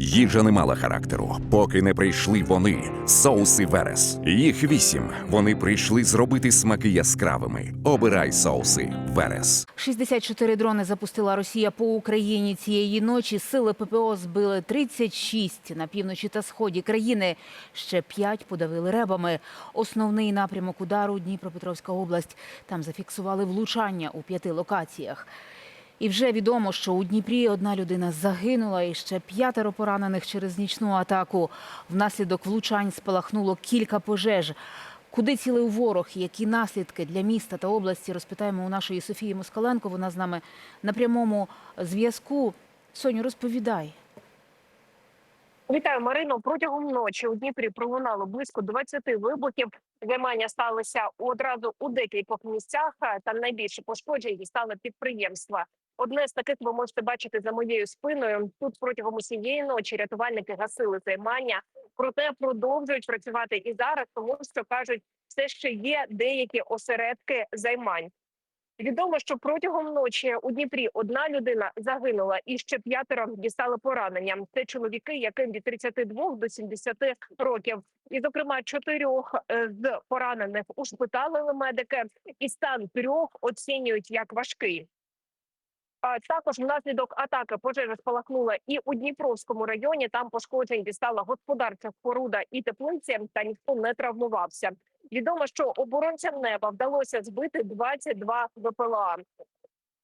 Їжа не мала характеру, поки не прийшли вони, соуси Верес. Їх вісім. Вони прийшли зробити смаки яскравими. Обирай соуси Верес. 64 дрони запустила Росія по Україні цієї ночі. Сили ППО збили 36 на півночі та сході країни. Ще 5 подавили ребами. Основний напрямок удару Дніпропетровська область. Там зафіксували влучання у п'яти локаціях. І вже відомо, що у Дніпрі одна людина загинула і ще п'ятеро поранених через нічну атаку. Внаслідок влучань спалахнуло кілька пожеж. Куди цілив ворог, які наслідки для міста та області, розпитаємо у нашої Софії Москаленко. Вона з нами на прямому зв'язку. Соню, розповідай. Вітаю, Марино. Протягом ночі у Дніпрі пролунало близько 20 вибухів. Займання сталося одразу у декількох місцях. е, Та найбільше пошкоджень дістали підприємства. Одне з таких ви можете бачити за моєю спиною. Тут протягом усієї ночі рятувальники гасили займання, проте продовжують працювати і зараз, тому що кажуть, все ще є деякі осередки займань. Відомо, що протягом ночі у Дніпрі одна людина загинула, і ще п'ятеро дістали поранення. Це чоловіки, яким від 32 до 70 років. І, зокрема, чотирьох е, з поранених ушпиталили медики, і стан трьох оцінюють як важкий. Також внаслідок атаки пожежа спалахнула і у Дніпровському районі. Там пошкоджень дістала господарча споруда і теплиці, та ніхто не травмувався. Відомо, що оборонцям неба вдалося збити 22 ВПЛА.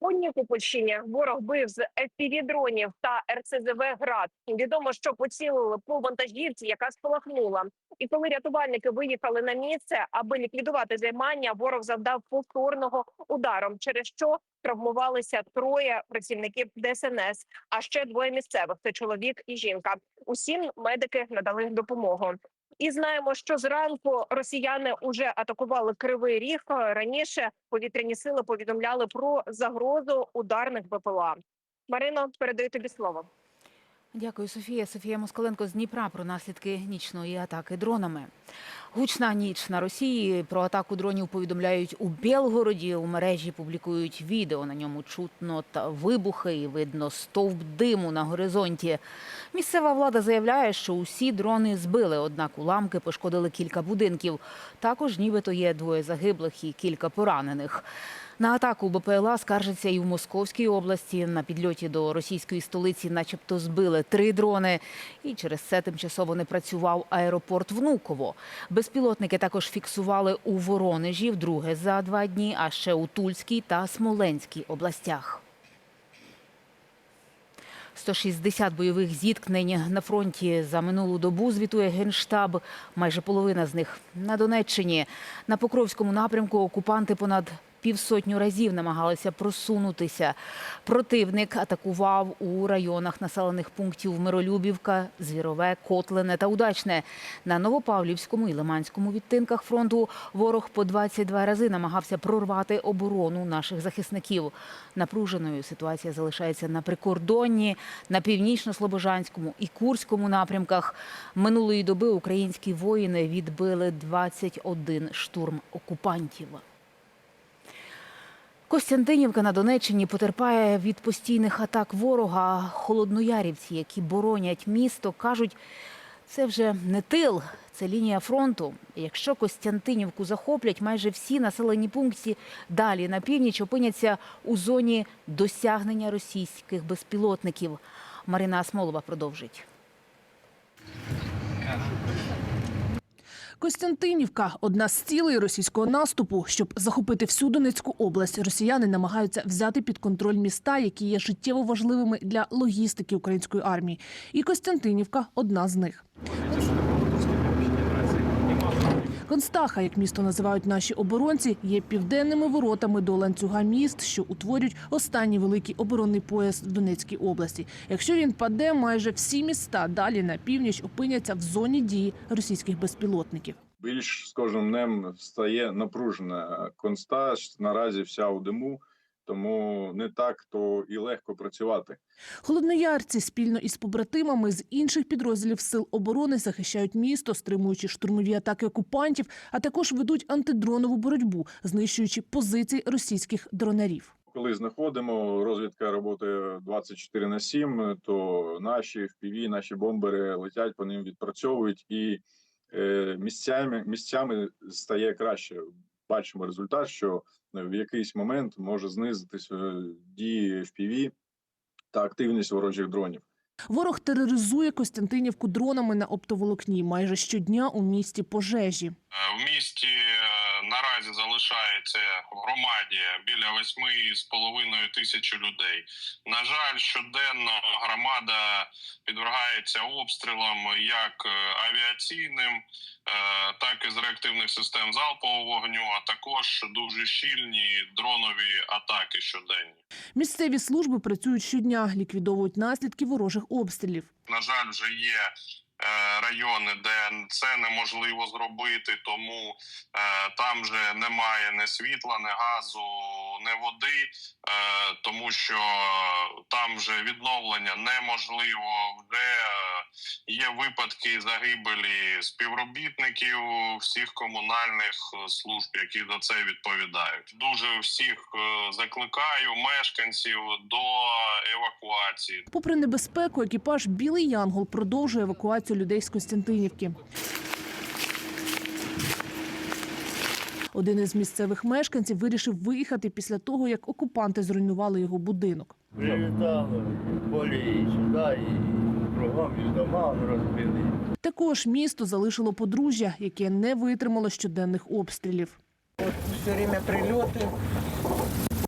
У Нікопольщині ворог бив з FPV-дронів та РСЗВ «Град». Відомо, що поцілили по вантажівці, яка спалахнула. І коли рятувальники виїхали на місце, аби ліквідувати займання, ворог завдав повторного удару, через що травмувалися троє працівників ДСНС, а ще двоє місцевих це чоловік і жінка. Усім медики надали допомогу. І знаємо, що зранку росіяни вже атакували кривий ріг. Раніше повітряні сили повідомляли про загрозу ударних БПЛА. Марино, передаю тобі слово. Дякую, Софія. Софія Москаленко з Дніпра про наслідки нічної атаки дронами. Гучна ніч на Росії. Про атаку дронів повідомляють у Білгороді. У мережі публікують відео. На ньому чутно та вибухи і видно стовп диму на горизонті. Місцева влада заявляє, що усі дрони збили, однак уламки пошкодили кілька будинків. Також нібито є двоє загиблих і кілька поранених. На атаку БПЛА скаржиться і в Московській області. На підльоті до російської столиці, начебто, збили три дрони. І через це тимчасово не працював аеропорт Внуково. Безпілотники також фіксували у Воронежі вдруге за два дні, а ще у Тульській та Смоленській областях. 160 бойових зіткнень на фронті за минулу добу звітує Генштаб. Майже половина з них на Донеччині. На Покровському напрямку окупанти понад півсотню разів намагалися просунутися. Противник атакував у районах населених пунктів Миролюбівка, Звірове, Котлине та Удачне. На Новопавлівському і Лиманському відтинках фронту ворог по 22 рази намагався прорвати оборону наших захисників. Напруженою ситуація залишається на прикордонні, на північно-слобожанському і Курському напрямках. Минулої доби українські воїни відбили 21 штурм окупантів. Костянтинівка на Донеччині потерпає від постійних атак ворога. Холодноярівці, які боронять місто, кажуть, це вже не тил, це лінія фронту. Якщо Костянтинівку захоплять, майже всі населені пункти далі на північ опиняться у зоні досягнення російських безпілотників. Марина Асмолова продовжить. Костянтинівка одна з цілей російського наступу. Щоб захопити всю Донецьку область, росіяни намагаються взяти під контроль міста, які є життєво важливими для логістики української армії. І Костянтинівка одна з них. Констаха, як місто називають наші оборонці, є південними воротами до ланцюга міст, що утворюють останній великий оборонний пояс в Донецькій області. Якщо він паде, майже всі міста далі на північ опиняться в зоні дії російських безпілотників. більш з кожним днем стає напружена конста наразі вся у диму, тому не так то і легко працювати. Холодноярці спільно із побратимами з інших підрозділів сил оборони захищають місто, стримуючи штурмові атаки окупантів, а також ведуть антидронову боротьбу, знищуючи позиції російських дронарів. коли знаходимо, розвідка роботи 24 на 7, то наші FPV, наші бомбери летять по ним, відпрацьовують і е, місцями місцями стає краще. Бачимо результат, що в якийсь момент може знизитись е, дії FPV та активність ворожих дронів. Ворог тероризує Костянтинівку дронами на оптоволокні. Майже щодня у місті пожежі. Е, В місті е, наразі залишається в громаді біля 8,5 тисячі людей. На жаль, щоденно громада підвергається обстрілам як е, авіаційним, е, так і з реактивних систем залпового вогню, а також дуже щільні дронові атаки щоденні. Місцеві служби працюють щодня, ліквідовують наслідки ворожих обстрілів. На жаль, вже є райони, де це неможливо зробити, тому е, там же немає ні світла, ні газу, ні води, е, тому що там вже відновлення неможливо. Вже е, є випадки загибелі співробітників всіх комунальних е, служб, які за це відповідають. Дуже всіх е, закликаю мешканців до евакуації. Попри небезпеку, екіпаж Білий Янгол продовжує евакуацію людей з Костянтинівки. Один із місцевих мешканців вирішив виїхати після того, як окупанти зруйнували його будинок. Прилітали полі сюди, і кругом і дома розбили. Також місто залишило подружжя, яке не витримало щоденних обстрілів. все время прилеты и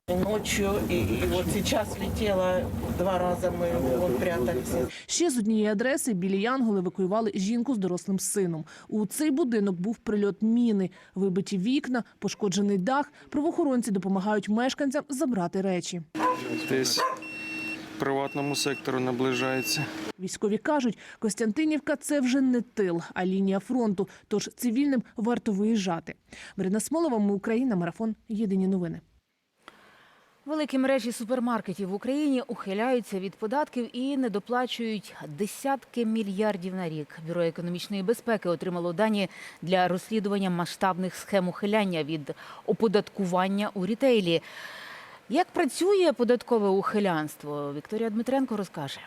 ночью, и, и вот сейчас летела два раза мы вот прятались. Ще з однієї адреси білі Янголи евакуювали жінку з дорослим сином. У цей будинок був прильот міни, вибиті вікна, пошкоджений дах. Правоохоронці допомагають мешканцям забрати речі. десь приватному сектору наближається. Військові кажуть, Костянтинівка це вже не тил, а лінія фронту. Тож цивільним варто виїжджати. Марина Смолова, ми Україна, марафон. Єдині новини. Великі мережі супермаркетів в Україні ухиляються від податків і не доплачують десятки мільярдів на рік. Бюро економічної безпеки отримало дані для розслідування масштабних схем ухиляння від оподаткування у рітейлі. Як працює податкове ухилянство? Вікторія Дмитренко розкаже.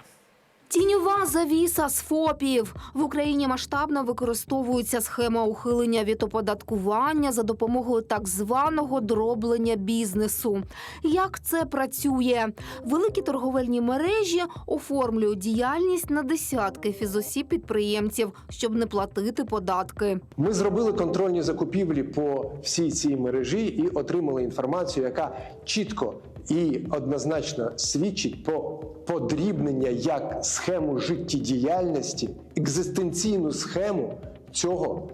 Тіньова завіса з ФОПів. В Україні масштабно використовується схема ухилення від оподаткування за допомогою так званого дроблення бізнесу. Як це працює? Великі торговельні мережі оформлюють діяльність на десятки фізосіб підприємців, щоб не платити податки. Ми зробили контрольні закупівлі по всій цій мережі і отримали інформацію, яка чітко і однозначно свідчить про подрібнення як схему життєдіяльності, екзистенційну схему цього,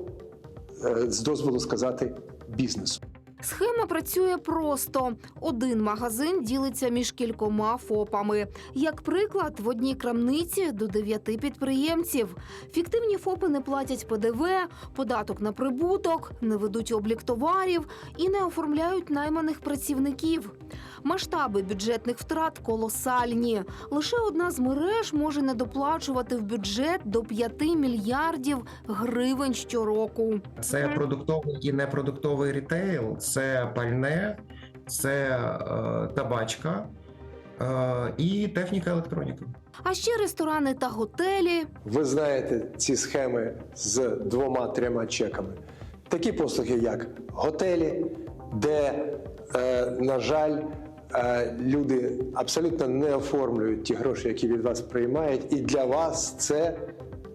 е, з дозволу сказати, бізнесу. Схема працює просто: один магазин ділиться між кількома ФОПами. Як приклад, в одній крамниці до дев'яти підприємців. Фіктивні ФОПи не платять ПДВ, податок на прибуток, не ведуть облік товарів і не оформляють найманих працівників. Масштаби бюджетних втрат колосальні. Лише одна з мереж може не доплачувати в бюджет до 5 мільярдів гривень щороку. Це продуктовий і непродуктовий рітейл, це пальне, це е, табачка е, і техніка електроніка. А ще ресторани та готелі, Ви знаєте ці схеми з двома-трьома чеками. Такі послуги, як готелі, де, е, на жаль, е, люди абсолютно не оформлюють ті гроші, які від вас приймають, і для вас це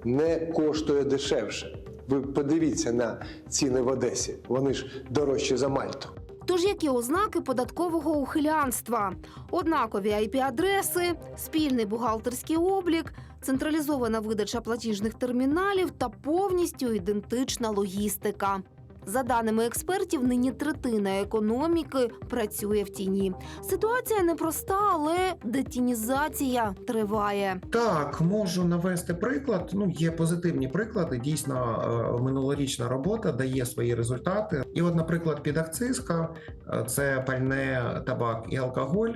не коштує дешевше. Ви подивіться на ціни в Одесі, вони ж дорожчі за Мальту. Тож які ознаки податкового ухилянства? Однакові IP-адреси, спільний бухгалтерський облік, централізована видача платіжних терміналів та повністю ідентична логістика. За даними експертів, нині третина економіки працює в тіні. Ситуація непроста, але детінізація триває. Так, можу навести приклад. Ну, є позитивні приклади. Дійсно, е, минулорічна робота дає свої результати. І, от, наприклад, підакцизка, е, це пальне табак і алкоголь.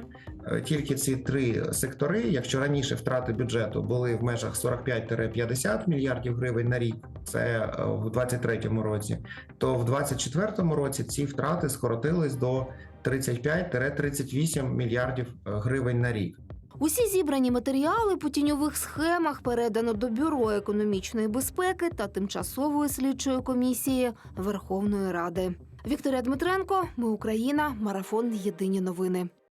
Е, тільки ці три сектори. Якщо раніше втрати бюджету були в межах 45-50 мільярдів гривень на рік, це е, в 2023 році, то в 2024 році ці втрати скоротились до 35-38 мільярдів е, гривень на рік. Усі зібрані матеріали по тіньових схемах передано до Бюро економічної безпеки та тимчасової слідчої комісії Верховної Ради. Вікторія Дмитренко, ми Україна, марафон Єдині новини.